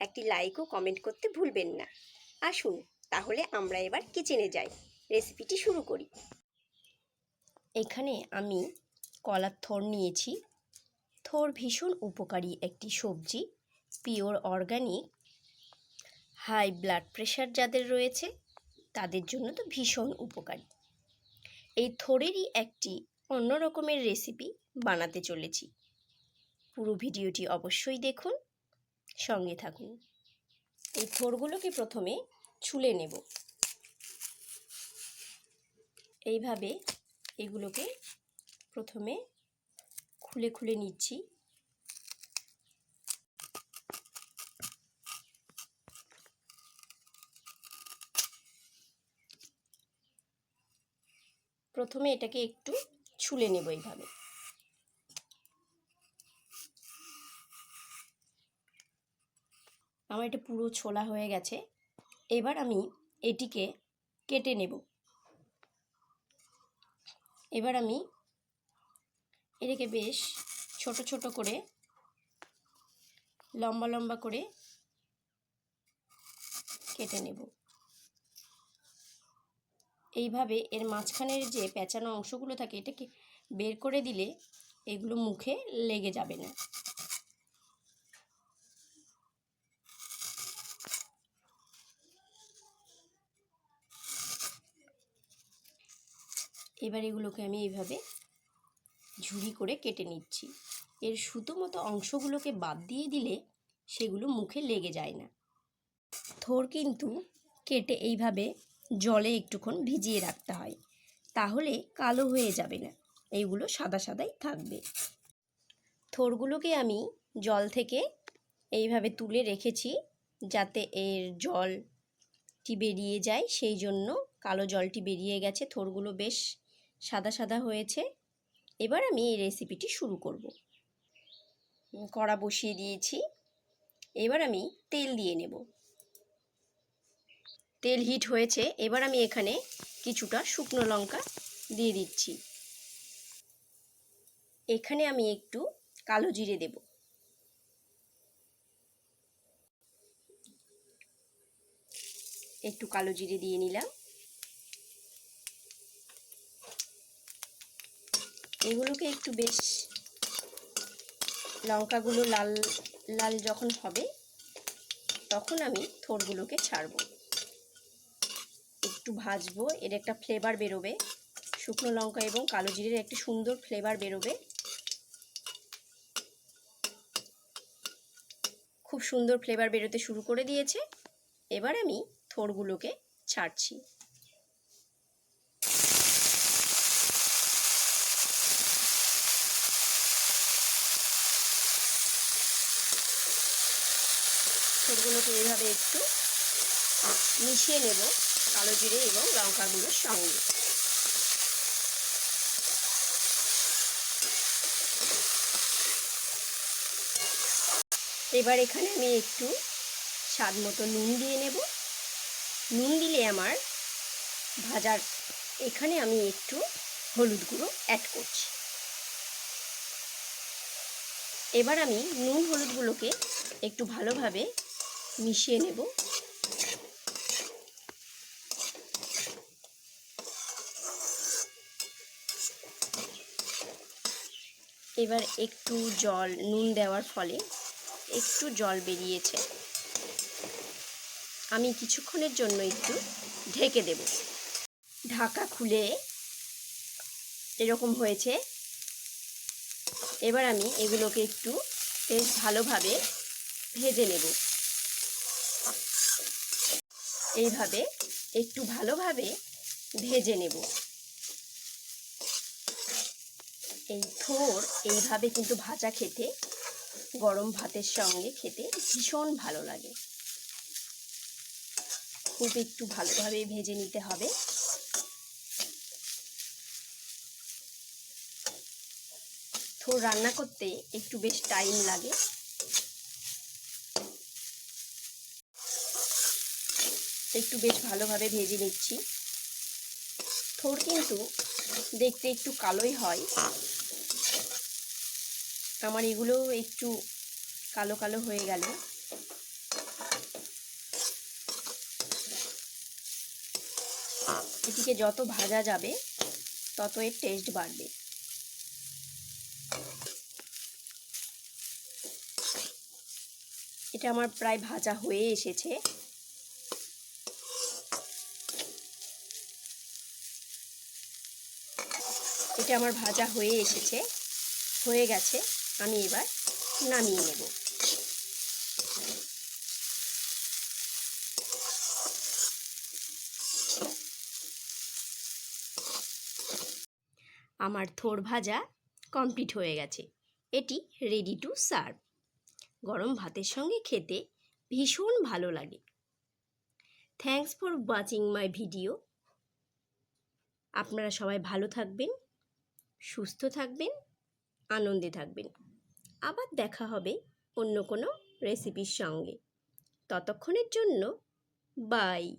একটি লাইক ও কমেন্ট করতে ভুলবেন না। আসুন, তাহলে আমরা এবার কিচেনে যাই। রেসিপিটি শুরু করি। এখানে আমি কলার থোর নিয়েছি। থোর ভীষণ উপকারী একটি সবজি pure organic high blood pressure যাদের রয়েছে, তাদের জন্য তো ভীষণ উপকারী। এই থোরেরই একটি অন্য রকমের রেসিপি বানাতে চলেছি। পুরো ভিডিওটি অবশ্যই দেখুন। সঙ্গে থাকুন। এই থোরগুলোকে প্রথমে ছুলে নেব। এইভাবে এগুলোকে প্রথমে খুলে খুলে নিচ্ছি। প্রথমে এটাকে একটু ছুলে নেব এইভাবে। আমার এটা পুরো ছোলা হয়ে গেছে। এবার আমি এটিকে কেটে নেব। এবার আমি এটাকে বেশ ছোট ছোট করে, লম্বা লম্বা করে কেটে নেব। এইভাবে এর মাঝখানের যে পেঁচানো অংশগুলো থাকে, এটাকে বের করে দিলে এগুলো মুখে লেগে যাবে না। এবার এগুলোকে আমি এইভাবে ঝুড়ি করে কেটে নিচ্ছি। এর সুতো মতো অংশগুলোকে বাদ দিয়ে দিলে সেগুলো মুখে লেগে যায় না। থোর কিন্তু কেটে এইভাবে জলে একটুক্ষণ ভিজিয়ে রাখতে হয়, তাহলে কালো হয়ে যাবে না। এইগুলো সাদা সাদাই থাকবে। থোরগুলোকে আমি জল থেকে এইভাবে তুলে রেখেছি যাতে এর জলটি বেরিয়ে যায়, সেই জন্য কালো জলটি বেরিয়ে গেছে। থোরগুলো বেশ সাদা সাদা হয়েছে। এবার আমি এই রেসিপিটি শুরু করব। কড়া বসিয়ে দিয়েছি। এবার আমি তেল দিয়ে নেব। তেল হিট হয়েছে। এবার আমি এখানে কিছুটা শুকনো লঙ্কা দিয়ে দিচ্ছি। এখানে আমি একটু কালো জিরে দেব। একটু কালো জিরে দিয়ে নিলাম। এগুলোকে একটু বেশ লঙ্কাগুলো লাল লাল যখন হবে, তখন আমি থোরগুলোকে ছাড়ব। একটু ভাজবো, এর একটা ফ্লেভার বেরোবে। শুকনো লঙ্কা এবং কালো জিরের একটি সুন্দর ফ্লেভার বেরোবে। খুব সুন্দর ফ্লেভার বেরোতে শুরু করে দিয়েছে। এবার আমি থোরগুলোকে ছাড়ছি। সেগুলোকে এইভাবে একটু মিশিয়ে নেব কালো জিরে এবং লঙ্কাগুলোর সঙ্গে। এবার এখানে আমি একটু স্বাদ মতো নুন দিয়ে নেব। নুন দিলে আমার ভাজার এখানে আমি একটু হলুদ গুঁড়ো অ্যাড করছি। এবার আমি নুন হলুদগুলোকে একটু ভালোভাবে মিশিয়ে নেব। এবার একটু জল, নুন দেওয়ার ফলে একটু জল বেরিয়েছে। আমি কিছুক্ষণের জন্য একটু ঢেকে দেব। ঢাকা খুলে এরকম হয়েছে। এবার আমি এগুলোকে একটু বেশ ভালোভাবে ভেজে নেব। এইভাবে একটু ভালোভাবে ভেজে নেব। এই থোর এইভাবে কিন্তু ভাজা খেতে, গরম ভাতের সঙ্গে খেতে ভীষণ ভালো লাগে। খুব একটু ভালোভাবে ভেজে নিতে হবে। থোর রান্না করতে একটু বেশ টাইম লাগে। একটু বেশ ভালোভাবে ভেজে নিচ্ছি। থোর কিন্তু দেখতে একটু কালোই হয়। আমার এগুলো একটু কালো কালো হয়ে গেল। এটিকে যত ভাজা যাবে, তত এর টেস্ট বাড়বে। এটা আমার প্রায় ভাজা হয়ে এসেছে। এটা আমার ভাজা হয়ে এসেছে। হয়ে গেছে। আমি এবার নামিয়ে নেব। আমার থোর ভাজা কমপ্লিট হয়ে গেছে। এটি রেডি টু সার্ভ গরম ভাতের সঙ্গে খেতে ভীষণ ভালো লাগে। Thanks for watching my video আপনারা সবাই ভালো থাকবেন। সুস্থ থাকবেন আনন্দে থাকবেন। আবার দেখা হবে অন্য কোনো রেসিপির সঙ্গে। ততক্ষণের জন্য বাই